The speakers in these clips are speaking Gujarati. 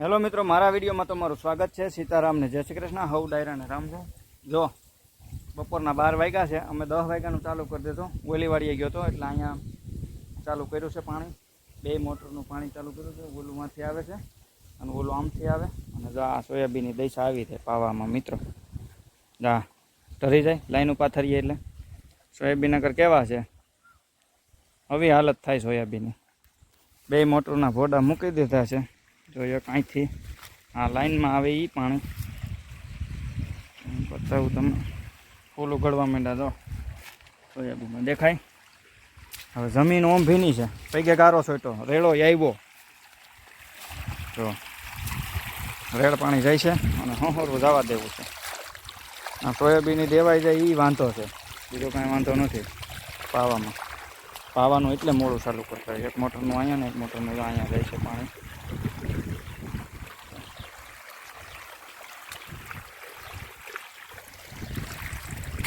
હેલો મિત્રો, મારા વિડીયોમાં તમારું સ્વાગત છે. સીતારામને જય શ્રી કૃષ્ણ. હવ, ડાયરા ને રામ છે. જો, બપોરના બાર વાગ્યા છે. અમે દસ વાગ્યાનું ચાલુ કરી દીધું. ઓલીવાડીએ ગયો હતો એટલે અહીંયા ચાલુ કર્યું છે પાણી. બે મોટરનું પાણી ચાલુ કર્યું છે. ઓલુંમાંથી આવે છે અને ઓલું આમથી આવે. અને જો આ સોયાબીનની દૈસા આવી છે પાવામાં મિત્રો. જા, ઢરી જાય. લાઈન પાથરીએ એટલે. સોયાબીન આગળ કેવા છે? આવી હાલત થાય સોયાબીનની. બે મોટરના ભોડા મૂકી દીધા છે. જોઈએ કાંઈથી આ લાઈનમાં આવે એ પાણી. બતાવું તમને. ફૂલ ઉગડવા માંડ્યા જો સોયાબીનમાં દેખાય. હવે જમીન ઓમ ભીની છે. પૈકે ગારો સોયટો રેડો આવ્યો જો. રેડ પાણી જાય છે અને હોરું જવા દેવું છે. આ સોયાબીની દેવાઈ જાય એ વાંધો છે. બીજો કાંઈ વાંધો નથી પાવામાં. પાવાનું એટલે મોડું ચાલુ કરતા હોય. એક મોટરનું અહીંયા ને એક મોટરનું અહીંયા જાય છે પાણી.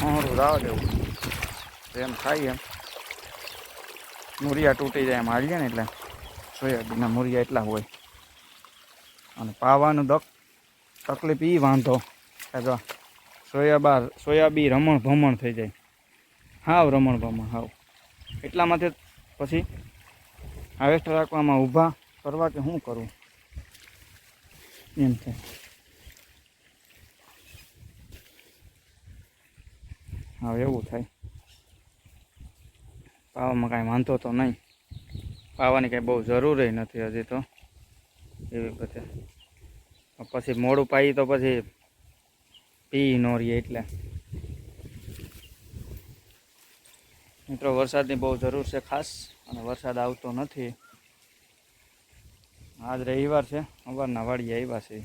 હોહરવું જવા. દેવું એમ ખાઈ એમ. મૂરિયા તૂટી જાય એમ હાલીએ ને એટલે. સોયાબીનના મૂરિયા એટલા હોય. અને પાવાનું દક તકલીફ એ વાંધો કે સોયાબા સોયાબી રમણ ભમણ થઈ જાય. હાવ રમણ ભમણ, હાવ. માટે પછી હાવેસ્ટ રાખવામાં ઊભા કરવા કે શું કરવું એમ છે હા એવું થાય. પાવામાં કાંઈ વાંધો તો નહીં. પાવાની કાંઈ બહુ જરૂરી નથી હજી તો. એવી બધે. પછી મોડું પાઈ તો પછી પી ન રહીએ એટલે. મિત્રો, વરસાદની બહુ જરૂર છે ખાસ, અને વરસાદ આવતો નથી. આજ રવિવાર છે. સવારના વાડીએ આવ્યા છે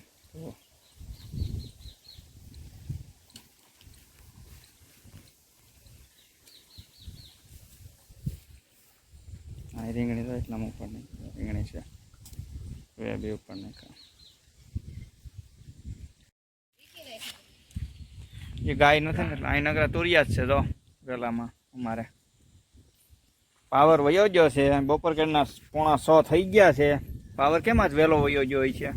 આ રીંગણી તો એટલા ઉપર નહીં રીંગણી છે. બે બે ઉપર નાખ્યા. એ ગાય નથી ને એટલે અહીં નગરા તુરિયા જ છે તો પેલામાં અમારે. પાવર વયો ગયો છે બપોર કેરના પોણા સો થઈ ગયા છે. પાવર કેમાં જ વહેલો વયો ગયો હોય છે?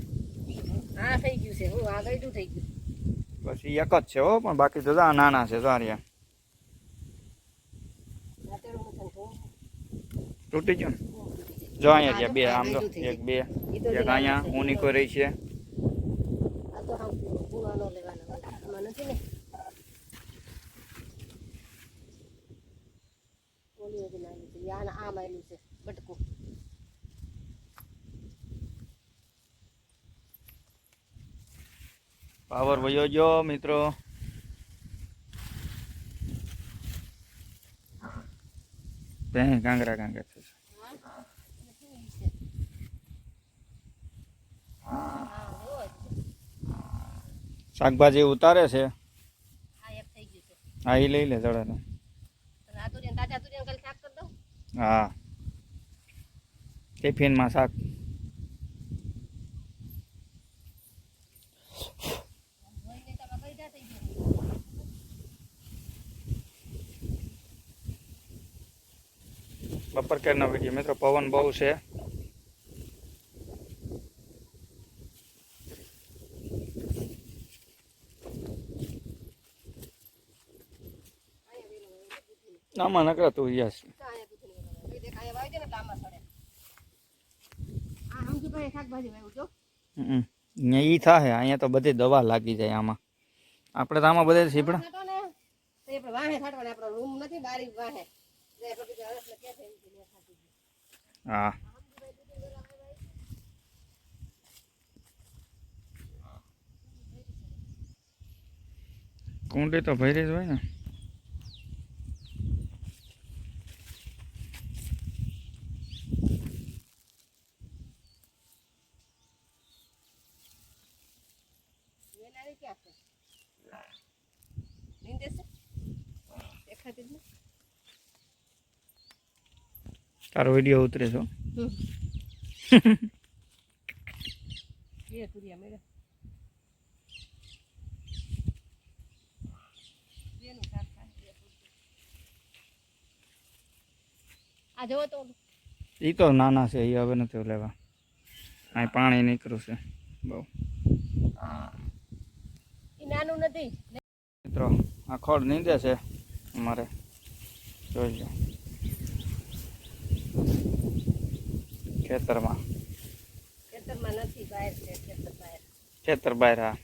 હા થઈ ગયું છે. હું આ થઈ ગયું. પછી એક જ છે હો પણ બાકી તો નાના છે સારિયા. તૂટી ગયું જો અહીંયા છે બે આમ જો એક બે. એક અહીંયા હું કોઈ રહી છે. પાવર વયો ગયો પૂવાનો લેવાનો હોય. આમાં નથી ને ઓલી હજી નાની છે યાના આમ આવેલું છે બટકું પાવર વયો ગયો મિત્રો બે કાંગરા કાંગરા થશે શાકભાજી ઉતારે છે. હા એ લઈ લે જડે અને આ તુરિયાન તાજા તુરિયાન કાલે શાક કરી દઉં? હા. ટિફિનમાં શાક હોય નહીં તો આમાં કઈ જા થઈ ગયું બપોર કેરનો વીડિયો. મિત્રો, પવન બહુ છે. આમાં નકરા તું યસ ઈ થાય અહીંયા તો બધી દવા લાગી જાય આમાં. આપણે તો આમાં બધે સીપડા. રૂમ નથી, બારી વાહે. હા. કુંડી તો ભરી જ હોય ને. દેખાતી. તારો વીડિયો ઉતરે છો એ તો. નાના છે એ હવે નથી લેવા. અહીં પાણી નીકળ્યું છે બહુ. નાનું નથી. મિત્રો આ ખડ નીંદે છે અમારે. જોઈ લો ખેતરમાં? ખેતરમાં નથી બહાર છે ખેતર બહાર. ખેતર બહાર હા.